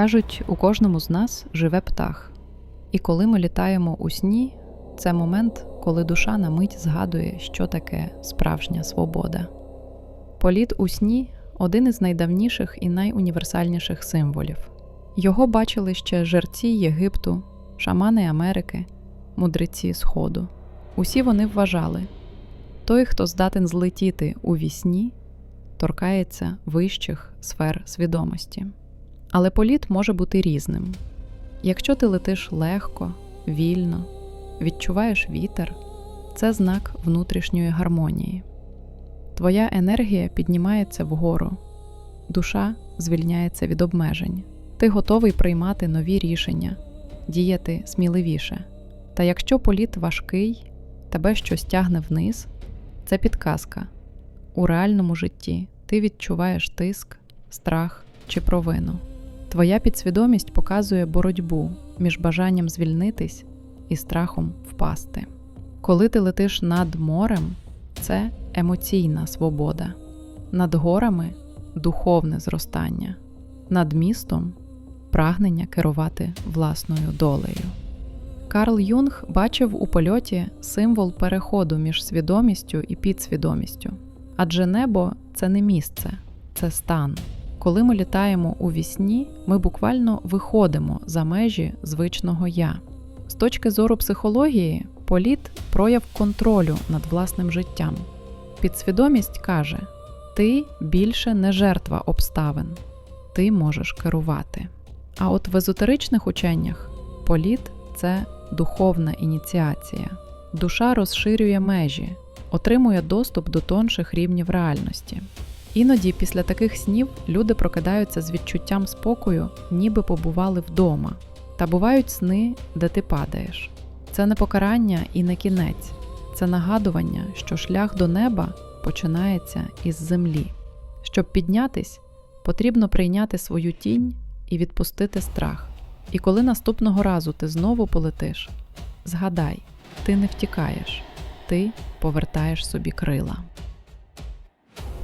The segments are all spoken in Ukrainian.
Кажуть, у кожному з нас живе птах. І коли ми літаємо у сні, це момент, коли душа на мить згадує, що таке справжня свобода. Політ у сні один із найдавніших і найуніверсальніших символів. Його бачили ще жерці Єгипту, шамани Америки, мудреці Сходу. Усі вони вважали, той, хто здатен злетіти у вісні, торкається вищих сфер свідомості. Але політ може бути різним. Якщо ти летиш легко, вільно, відчуваєш вітер, це знак внутрішньої гармонії. Твоя енергія піднімається вгору, душа звільняється від обмежень. Ти готовий приймати нові рішення, діяти сміливіше. Та якщо політ важкий, тебе щось тягне вниз, це підказка. У реальному житті ти відчуваєш тиск, страх чи провину. Твоя підсвідомість показує боротьбу між бажанням звільнитись і страхом впасти. Коли ти летиш над морем, це емоційна свобода, над горами духовне зростання, над містом прагнення керувати власною долею. Карл Юнг бачив у польоті символ переходу між свідомістю і підсвідомістю. Адже небо це не місце, це стан. Коли ми літаємо у вісні, ми буквально виходимо за межі звичного я. З точки зору психології, політ прояв контролю над власним життям. Підсвідомість каже: ти більше не жертва обставин, ти можеш керувати. А от в езотеричних ученнях політ це духовна ініціація. Душа розширює межі, отримує доступ до тонших рівнів реальності. Іноді після таких снів люди прокидаються з відчуттям спокою, ніби побували вдома. Та бувають сни, де ти падаєш. Це не покарання і не кінець, це нагадування, що шлях до неба починається із землі. Щоб піднятись, потрібно прийняти свою тінь і відпустити страх. І коли наступного разу ти знову полетиш, згадай, ти не втікаєш, ти повертаєш собі крила.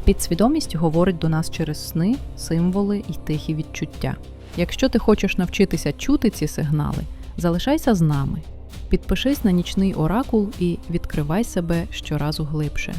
Підсвідомість говорить до нас через сни, символи і тихі відчуття. Якщо ти хочеш навчитися чути ці сигнали, залишайся з нами. Підпишись на нічний оракул і відкривай себе щоразу глибше.